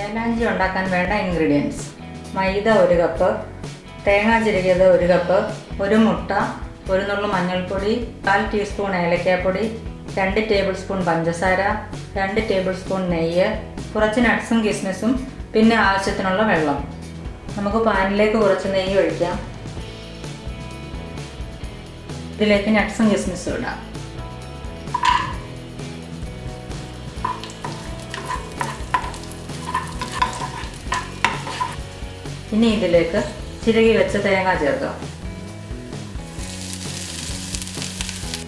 ഏലാഞ്ചി ഉണ്ടാക്കാൻ വേണ്ട ഇൻഗ്രീഡിയൻസ് മൈദ ഒരു കപ്പ് തേങ്ങ ചിരകിയത് ഒരു കപ്പ് ഒരു മുട്ട ഒരു നുള്ളു മഞ്ഞൾപ്പൊടി കാൽ ടീസ്പൂൺ ഏലക്കാപ്പൊടി രണ്ട് ടേബിൾ സ്പൂൺ പഞ്ചസാര രണ്ട് ടേബിൾ സ്പൂൺ നെയ്യ് കുറച്ച് നട്ട്സും കിസ്മിസും പിന്നെ ആവശ്യത്തിനുള്ള വെള്ളം. നമുക്ക് പാനിലേക്ക് കുറച്ച് നെയ്യ് ഒഴിക്കാം. ഇതിലേക്ക് നട്ട്സും കിസ്മിസും ഇടാം. ഇനി ഇതിലേക്ക് ചിരകി വെച്ച തേങ്ങ ചേർക്കാം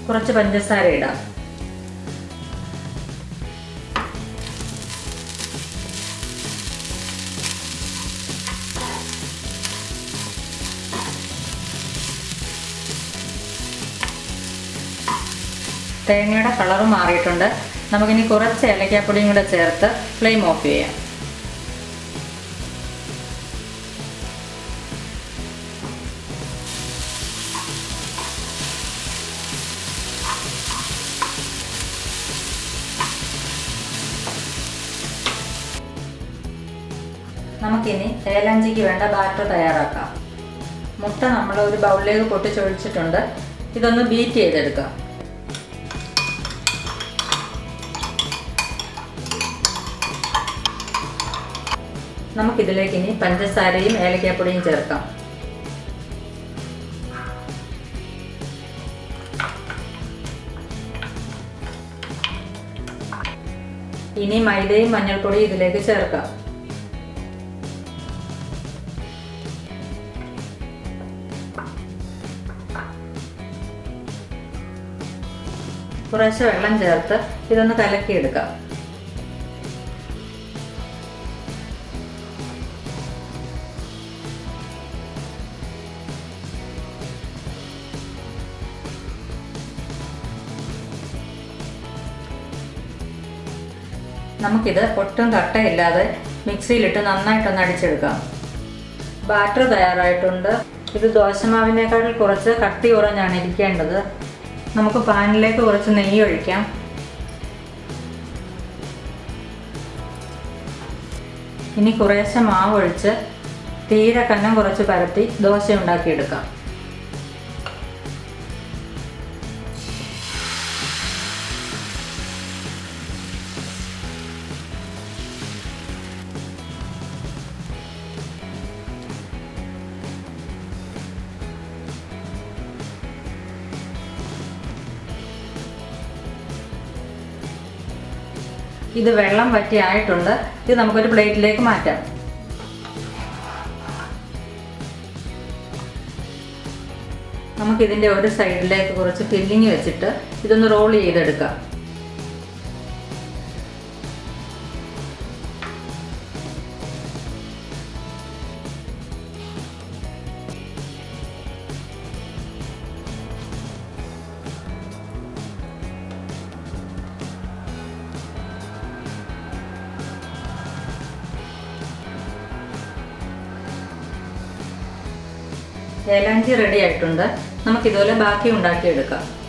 കുറച്ച് പഞ്ചസാര ഇടാം. തേങ്ങയുടെ കളർ മാറിയിട്ടുണ്ട്. നമുക്കിനി കുറച്ച് ഏലക്കാപ്പൊടിയും കൂടെ ചേർത്ത് ഫ്ലെയിം ഓഫ് ചെയ്യാം. നമുക്കിനി ഏലഞ്ചിക്ക് വേണ്ട ബാറ്റർ തയ്യാറാക്കാം. മുട്ട നമ്മൾ ഒരു ബൗളിലേക്ക് പൊട്ടിച്ചൊഴിച്ചിട്ടുണ്ട് ഇതൊന്ന് ബീറ്റ് ചെയ്തെടുക്കാം. നമുക്കിതിലേക്ക് ഇനി പഞ്ചസാരയും ഏലക്കാപ്പൊടിയും ചേർക്കാം. ഇനി മൈദയും മഞ്ഞൾപ്പൊടിയും ഇതിലേക്ക് ചേർക്കാം. കുറേശ്ശെ വെള്ളം ചേർത്ത് ഇതൊന്ന് കലക്കിയെടുക്കാം. നമുക്കിത് ഒട്ടും കട്ടയില്ലാതെ മിക്സിയിലിട്ട് നന്നായിട്ടൊന്ന് അടിച്ചെടുക്കാം. ബാറ്റർ തയ്യാറായിട്ടുണ്ട്. ഇത് ദോശമാവിനേക്കാൾ കുറച്ച് കട്ടി കുറഞ്ഞാണ് ഇരിക്കേണ്ടത്. നമുക്ക് പാനിലേക്ക് കുറച്ച് നെയ്യ് ഒഴിക്കാം. ഇനി കുറേശ്ശെ മാവ് ഒഴിച്ച് തീരെ കന്നം കുറച്ച് പരത്തി ദോശ ഉണ്ടാക്കിയെടുക്കാം ഇത് വെള്ളം വറ്റി ആയിട്ടുണ്ട്. ഇത് നമുക്കൊരു പ്ലേറ്റിലേക്ക് മാറ്റാം. നമുക്കിതിന്റെ ഒരു സൈഡിലേക്ക് കുറച്ച് ഫില്ലിങ് വെച്ചിട്ട് ഇതൊന്ന് റോൾ ചെയ്തെടുക്കാം. ഏലാഞ്ചി റെഡി ആയിട്ടുണ്ട്. നമുക്കിതുപോലെ ബാക്കി ഉണ്ടാക്കിയെടുക്കാം.